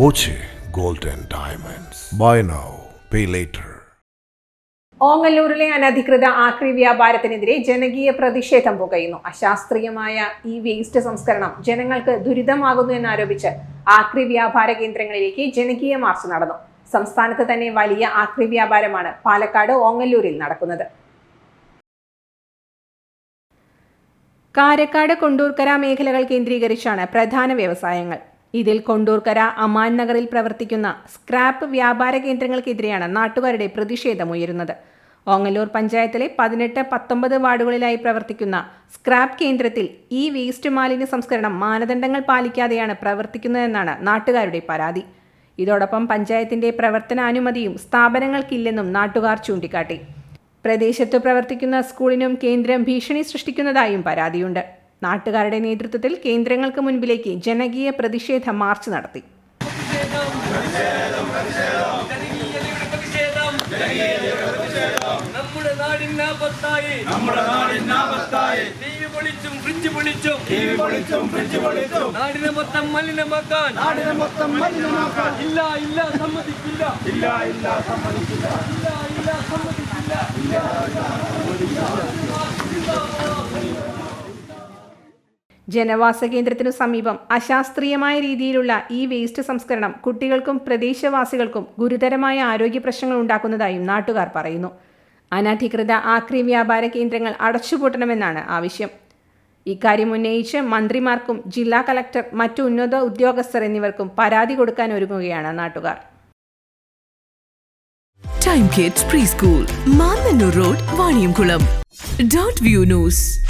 Boche gold and Diamonds. Buy now, pay later. ഓങ്ങല്ലൂരിലെ അനധികൃത ആക്രി വ്യാപാരത്തിനെതിരെ ജനകീയ പ്രതിഷേധം പുകയുന്നു അശാസ്ത്രീയമായ ഈ വേസ്റ്റ് സംസ്കരണം ജനങ്ങൾക്ക് ദുരിതമാകുന്നു എന്നാരോപിച്ച് ആക്രി വ്യാപാര കേന്ദ്രങ്ങളിലേക്ക് ജനകീയ മാർച്ച് നടന്നു സംസ്ഥാനത്ത് തന്നെ വലിയ ആക്രി വ്യാപാരമാണ് പാലക്കാട് ഓങ്ങല്ലൂരിൽ നടക്കുന്നത് കാരക്കാട് കൊണ്ടൂർക്കര മേഖലകൾ കേന്ദ്രീകരിച്ചാണ് പ്രധാന വ്യവസായങ്ങൾ ഇതിൽ കൊണ്ടൂർക്കര അമാൻ നഗറിൽ പ്രവർത്തിക്കുന്ന സ്ക്രാപ്പ് വ്യാപാര കേന്ദ്രങ്ങൾക്കെതിരെയാണ് നാട്ടുകാരുടെ പ്രതിഷേധമുയരുന്നത്. ഓങ്ങല്ലൂർ പഞ്ചായത്തിലെ പതിനെട്ട് പത്തൊമ്പത് വാർഡുകളിലായി പ്രവർത്തിക്കുന്ന സ്ക്രാപ്പ് കേന്ദ്രത്തിൽ ഈ വേസ്റ്റ് മാലിന്യ സംസ്കരണം മാനദണ്ഡങ്ങൾ പാലിക്കാതെയാണ് പ്രവർത്തിക്കുന്നതെന്നാണ് നാട്ടുകാരുടെ പരാതി. ഇതോടൊപ്പം പഞ്ചായത്തിന്റെ പ്രവർത്തനാനുമതിയും സ്ഥാപനങ്ങൾക്കില്ലെന്നും നാട്ടുകാർ ചൂണ്ടിക്കാട്ടി. പ്രദേശത്ത് പ്രവർത്തിക്കുന്ന സ്കൂളിനും കേന്ദ്രം ഭീഷണി സൃഷ്ടിക്കുന്നതായും പരാതിയുണ്ട്. നാട്ടുകാരുടെ നേതൃത്വത്തിൽ കേന്ദ്രങ്ങൾക്ക് മുൻപിലേക്ക് ജനകീയ പ്രതിഷേധ മാർച്ച് നടത്തി. നമ്മുടെ നമ്മുടെ പൊളിച്ചും ഫ്രിഡ്ജ് പൊളിച്ചും. പൊളിച്ചും ഫ്രിഡ്ജ് പൊളിച്ചും. നാടിനെ മൊത്തം മലിനമാക്കാൻ. നാടിനെ മൊത്തം മലിനമാക്കാൻ. ഇല്ല ഇല്ല സമ്മതിക്കില്ല. ഇല്ല ഇല്ല സമ്മതിക്കില്ല. ഇല്ല ഇല്ല സമ്മതിക്കില്ല. ജനവാസ കേന്ദ്രത്തിനു സമീപം അശാസ്ത്രീയമായ രീതിയിലുള്ള ഈ വേസ്റ്റ് സംസ്കരണം കുട്ടികൾക്കും പ്രദേശവാസികൾക്കും ഗുരുതരമായ ആരോഗ്യ പ്രശ്നങ്ങൾ ഉണ്ടാക്കുന്നതായും നാട്ടുകാർ പറയുന്നു. അനധികൃത ആക്രി വ്യാപാര കേന്ദ്രങ്ങൾ അടച്ചുപൂട്ടണമെന്നാണ് ആവശ്യം. ഇക്കാര്യം ഉന്നയിച്ച് മന്ത്രിമാർക്കും ജില്ലാ കലക്ടർ മറ്റു ഉന്നത ഉദ്യോഗസ്ഥർ എന്നിവർക്കും പരാതി കൊടുക്കാൻ ഒരുങ്ങുകയാണ് നാട്ടുകാർ. Time kids pre school road Vaniyamkulam dot view news